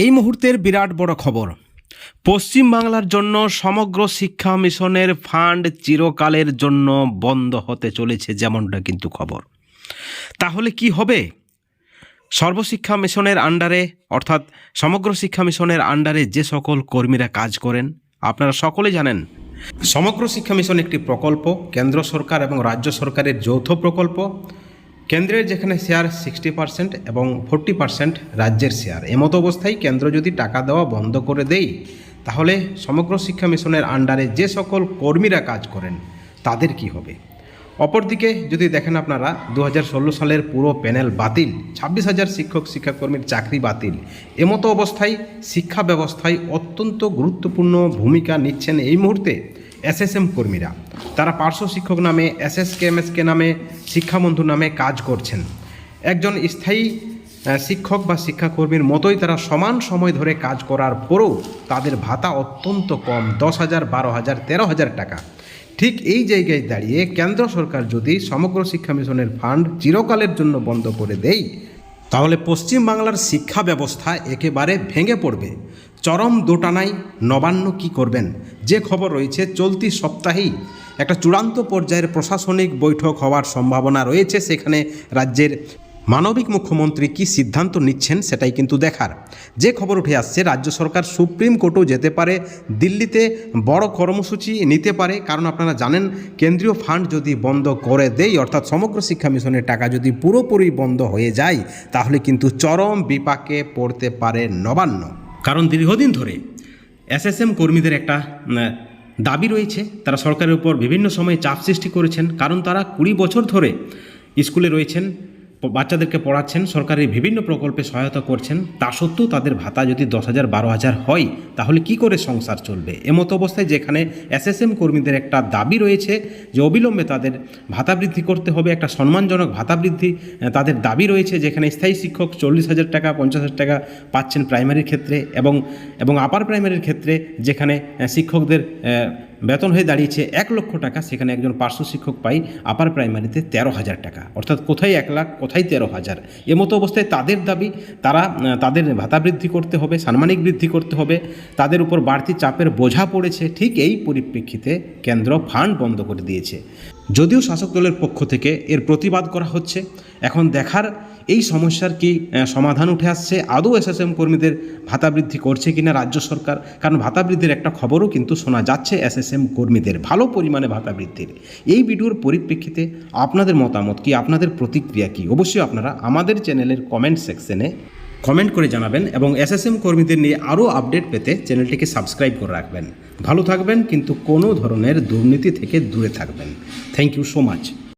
এই মুহূর্তের বিরাট বড় খবর। পশ্চিম বাংলার জন্য সমগ্র শিক্ষা মিশনের ফান্ড চিরকালের জন্য বন্ধ হতে চলেছে যেমনটা কিন্তু খবর। তাহলে কি হবে? সর্বশিক্ষা মিশনের আন্ডারে, অর্থাৎ সমগ্র শিক্ষা মিশনের আন্ডারে যে সকল কর্মীরা কাজ করেন, আপনারা সকলে জানেন, সমগ্র শিক্ষা মিশন একটি প্রকল্প, কেন্দ্র সরকার এবং রাজ্য সরকারের যৌথ প্রকল্প। কেন্দ্রের যেখানে শেয়ার সিক্সটি পার্সেন্ট এবং ফোরটি পার্সেন্ট রাজ্যের শেয়ার এমতো অবস্থায় কেন্দ্র যদি টাকা দেওয়া বন্ধ করে দেয় তাহলে সমগ্র শিক্ষা মিশনের আন্ডারে যে সকল কর্মীরা কাজ করেন, তাদের কি হবে? অপরদিকে যদি দেখেন আপনারা দু হাজার ষোলো সালের পুরো প্যানেল বাতিল, ছাব্বিশ হাজার শিক্ষক, শিক্ষাকর্মীর চাকরি বাতিল এমতো অবস্থায় শিক্ষা ব্যবস্থায় অত্যন্ত গুরুত্বপূর্ণ ভূমিকা নিচ্ছেন এই মুহূর্তে। এসএসএম কর্মীরা। তারা পার্শ্ব শিক্ষক নামে এসএসকে এমএসকে নামে শিক্ষাবন্ধু নামে কাজ করছেন। একজন স্থায়ী শিক্ষক বা শিক্ষাকর্মীর মতোই তারা সমান সময় ধরে কাজ করার পরেও তাদের ভাতা অত্যন্ত কম, দশ হাজার, বারো হাজার, তেরো হাজার টাকা। ঠিক এই জায়গায় দাঁড়িয়ে কেন্দ্র সরকার যদি সমগ্র শিক্ষা মিশনের ফান্ড চিরকালের জন্য বন্ধ করে দেয়, তাহলে পশ্চিম বাংলার শিক্ষা ব্যবস্থা একেবারে ভেঙে পড়বে। চরম দোটানায় নবান্ন কি করবেন? যে খবর রয়েছে, চলতি সপ্তাহেই একটা চূড়ান্ত পর্যায়ের প্রশাসনিক বৈঠক হওয়ার সম্ভাবনা রয়েছে। সেখানে রাজ্যের মানবিক মুখ্যমন্ত্রী কি সিদ্ধান্ত নিচ্ছেন সেটাই কিন্তু দেখার। যে খবর উঠে আসছে, রাজ্য সরকার সুপ্রিম কোর্টেও যেতে পারে, দিল্লিতে বড় কর্মসূচি নিতে পারে। কারণ আপনারা জানেন, কেন্দ্রীয় ফান্ড যদি বন্ধ করে দেয় অর্থাৎ সমগ্র শিক্ষা মিশনের টাকা যদি পুরোপুরি বন্ধ হয়ে যায়, তাহলে কিন্তু চরম বিপাকে পড়তে পারে নবান্ন। কারণ দীর্ঘদিন ধরে এসএসএম কর্মীদের একটা দাবি রয়েছে। তারা সরকারের উপর বিভিন্ন সময়ে চাপ সৃষ্টি করেছেন। কারণ তারা কুড়ি বছর ধরে স্কুলে রয়েছেন। বাচ্চাদেরকে পড়াচ্ছেন সরকারের বিভিন্ন প্রকল্পে সহায়তা করছেন, তা সত্ত্বেও তাদের ভাতা যদি দশ হাজার, বারো হাজার হয়, তাহলে কি করে সংসার চলবে? এমতো অবস্থায় যেখানে এসএসএম কর্মীদের একটা দাবি রয়েছে যে অবিলম্বে তাদের ভাতা বৃদ্ধি করতে হবে, একটা সম্মানজনক ভাতা বৃদ্ধি তাদের দাবি রয়েছে যেখানে স্থায়ী শিক্ষক চল্লিশ হাজার টাকা, পঞ্চাশ হাজার টাকা পাচ্ছেন প্রাইমারির ক্ষেত্রে এবং এবং আপার প্রাইমারির ক্ষেত্রে যেখানে শিক্ষকদের বেতন হয়ে দাঁড়িয়েছে এক লক্ষ টাকা, সেখানে একজন পার্শ্ব শিক্ষক পাই আপার প্রাইমারিতে তেরো হাজার টাকা। অর্থাৎ কোথায় এক লাখ, কোথায় তেরো হাজার? এমতো অবস্থায় তাদের দাবি, তারা, তাদের ভাতা বৃদ্ধি করতে হবে, সাম্মানিক বৃদ্ধি করতে হবে, তাদের উপর বাড়তি চাপের বোঝা পড়েছে, ঠিক এই পরিপ্রেক্ষিতে কেন্দ্র ফান্ড বন্ধ করে দিয়েছে। যদিও শাসক দলের পক্ষ থেকে এর প্রতিবাদ করা হচ্ছে, এখন দেখার এই সমস্যার কি সমাধান উঠে আসছে? আদৌ এসএসএম কর্মীদের ভাতা বৃদ্ধি করছে কিনা রাজ্য সরকার? কারণ ভাতা বৃদ্ধির একটা খবরও কিন্তু শোনা যাচ্ছে এসএসএম কর্মীদের, ভালো পরিমাণে ভাতা বৃদ্ধির। এই ভিডিওর পরিপ্রেক্ষিতে আপনাদের মতামত কি? আপনাদের প্রতিক্রিয়া কি? অবশ্যই আপনারা আমাদের চ্যানেলের কমেন্ট সেকশনে কমেন্ট করে জানাবেন এবং এসএসএম কর্মীদের নিয়ে আরও আপডেট পেতে চ্যানেলটিকে সাবস্ক্রাইব করে রাখবেন। ভালো থাকবেন, কিন্তু কোনো ধরনের দুর্নীতি থেকে দূরে থাকবেন। Thank you so much